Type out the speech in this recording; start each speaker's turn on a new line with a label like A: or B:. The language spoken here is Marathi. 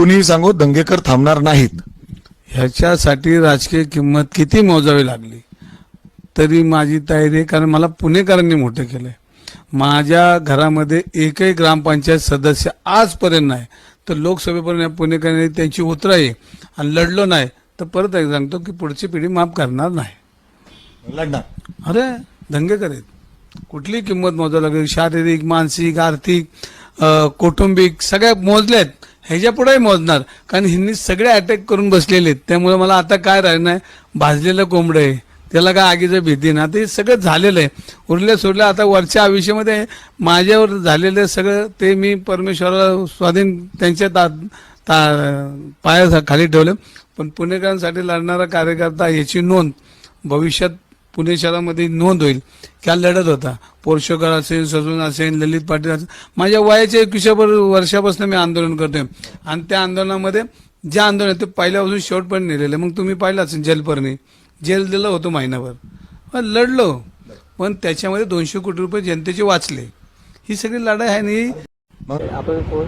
A: कुणीही सांगो दंगेकर थांबणार नाहीत.
B: ह्याच्यासाठी राजकीय किंमत किती मोजावी लागली? तरी माझी तयारी आहे कारण मला पुणेकरांनी मोठं केलंय. माझ्या घरामध्ये एकही ग्रामपंचायत सदस्य आजपर्यंत नाही. तर लोकसभेपर्यंत पुणेकरांनी त्यांची उतराई आणि लढलो नाही. तर परत एक सांगतो की पुढची पिढी माफ करणार नाही.
A: लढणार.
B: अरे दंगेकर आहेत. कुठली किंमत मोजावी लागेल? शारीरिक मानसिक आर्थिक कौटुंबिक सगळ्या मोजल्यात. ह्याच्या पुढेही मोजणार. कारण ह्यांनी सगळे अटॅक करून बसलेले आहेत. त्यामुळे मला आता काय राहिलं भाजलेलं कोंबडं आहे. त्याला काय आगीचं भीती ना? ते सगळं झालेलं आहे. उरल्या सोडल्या आता वरच्या आयुष्यामध्ये माझ्यावर झालेलं सगळं ते मी परमेश्वराला स्वाधीन त्यांच्या ता ता पाया खाली ठेवलं. पण पुणेकरांसाठी लढणारा कार्यकर्ता याची नोंद. भविष्यात पुणे शहरामध्ये नोंद होईल. क्या लढत होता. पोर्शोकर असेल सजून असेल ललित पाटील असेल माझ्या वयाच्या एकविसाभर वर्षापासून मी आंदोलन करतोय. आणि त्या आंदोलनामध्ये जे आंदोलन ते पहिल्यापासून शेवटपर्यंत नेलेलं. आहे. मग तुम्ही पाहिलं असेल जेलपर्णी. जेल दिलं होतं महिनाभर. पण लढलो. पण त्याच्यामध्ये दोनशे कोटी रुपये जनतेचे वाचले. ही सगळी लढाई आहे
A: नाही
C: आपण